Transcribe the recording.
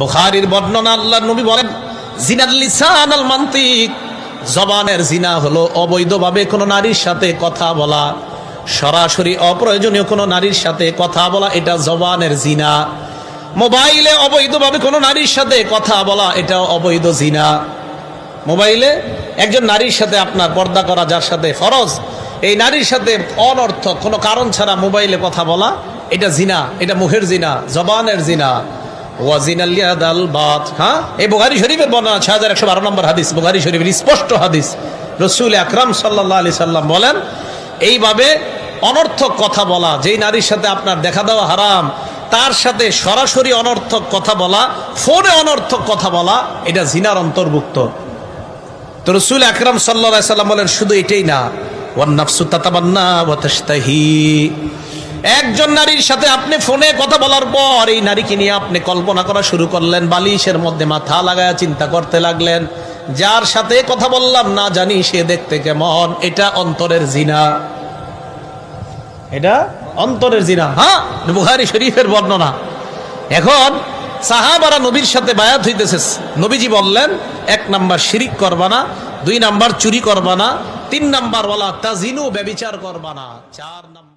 বুখারীর বর্ণনা আল্লাহ নবী বলেন জিনাল লিসান আল মান্তিক। জবানের জিনা হলো অবৈধভাবে কোনো নারীর সাথে কথা বলা, সরাসরি অপ্রয়োজনীয় কোনো নারীর সাথে কথা বলা, এটা জবানের জিনা। মোবাইলে অবৈধভাবে কোনো নারীর সাথে কথা বলা এটা অবৈধ জিনা। মোবাইলে একজন নারীর সাথে আপনার পর্দা করা, যার সাথে ফরজ, এই নারীর সাথে অনর্থক, কোনো কারণ ছাড়া মোবাইলে কথা বলা, এটা জিনা, এটা মুখের জিনা, জবানের জিনা। হ্যাঁ? এই শরীফের ছয় হাজার একশো বারো নম্বর হাদিস স্পষ্ট হাদিস। আকরাম সাল্লাহ বলেন, এইভাবে অনর্থক কথা বলা, যেই নারীর সাথে আপনার দেখা দেওয়া হারাম, তার সাথে সরাসরি অনর্থক কথা বলা, ফোনে অনর্থক কথা বলা, এটা জিনার অন্তর্ভুক্ত। তো রসুল আকরাম সাল্লা সাল্লাম বলেন, শুধু এটাই না ওয়ান নাফসু তাতাবান্না ওয়া তাশতাহি। একজন নারীর সাথে আপনি ফোনে কথা বলার পর এই নারীকে নিয়ে আপনি কল্পনা করা শুরু করলেন, বালিশের মধ্যে মাথা লাগায় চিন্তা করতে লাগলেন। যার সাথে কথা বললাম, না জানি সে দেখতে কেমন। এটা অন্তরের জিনা। এটা অন্তরের জিনা। হ্যাঁ বুহারি শরীফের বর্ণনা। এখন সাহাবারা নবীর সাথে বায়াত হইতেছে। নবীজি বললেন, এক নাম্বার শিরিক করবা না, দুই নাম্বার চুরি করবা না, তিন নাম্বার বলা তাজিনু, ব্যবিচার করবা না, চার নাম্বার